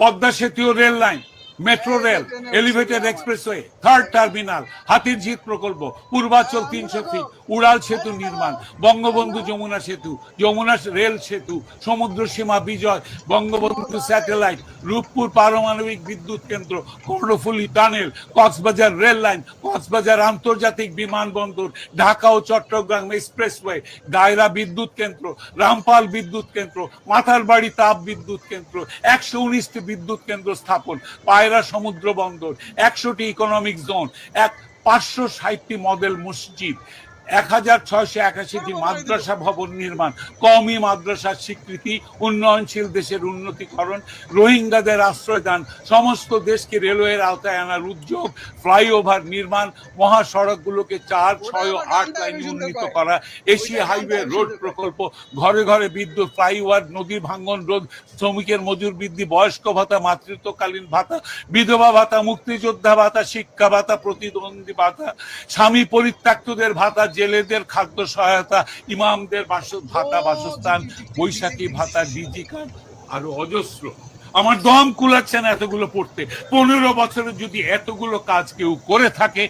পদ্মা সেতু rail line, metro rail, elevated expressway, third terminal, Hatirjheel প্রকল্প, পূর্বাচল তিনশো ফিট উড়াল সেতু নির্মাণ, বঙ্গবন্ধু যমুনা সেতু, যমুনা রেল সেতু, সমুদ্র সীমা বিজয়, বঙ্গবন্ধু স্যাটেলাইট রূপপুর পারমাণবিক বিদ্যুৎ কেন্দ্র, Karnaphuli tunnel, Cox's Bazar rail line, Cox's Bazar আন্তর্জাতিক বিমানবন্দর, ঢাকা ও চট্টগ্রাম এক্সপ্রেসওয়ে, দায়রা বিদ্যুৎ কেন্দ্র, রামপাল বিদ্যুৎ কেন্দ্র, মাথারবাড়ি তাপ বিদ্যুৎ কেন্দ্র, একশো উনিশটি বিদ্যুৎ কেন্দ্র স্থাপন, পায়রা সমুদ্র বন্দর একশোটি ইকোনমিক জোন এক পাঁচশো ষাটটি মডেল মসজিদ। এক হাজার ছয়শো একাশিটি মাদ্রাসা ভবন নির্মাণ। কওমি মাদ্রাসার স্বীকৃতি উন্নয়নশীল দেশের উন্নতিকরণ রোহিঙ্গাদের আশ্রয়দান সমস্ত দেশকে রেলওয়ের আওতায় আনার উদ্যোগ ফ্লাইওভার নির্মাণ মহাসড়কগুলোকে চার ছয় ও আট লাইনে উন্নীত করা এশিয়া হাইওয়ে রোড প্রকল্প ঘরে ঘরে বিদ্যুৎ ফ্লাইওভার নদী ভাঙ্গন রোধ শ্রমিকের মজুর বৃদ্ধি বয়স্ক ভাতা মাতৃত্বকালীন ভাতা বিধবা ভাতা মুক্তিযোদ্ধা ভাতা শিক্ষা ভাতা প্রতিদ্বন্দ্বী ভাতা স্বামী পরিত্যক্তদের ভাতা জেলেদের খাদ্য সহায়তা, ইমামদের বাস ভাতা, বাসস্থান, বৈশাখী ভাতা, ডিজি কার্ড, আরও অজস্র। আমার দম কুলাচ্ছে না এতগুলো পড়তে। পনেরো বছরে যদি এতগুলো কাজ কেউ করে থাকে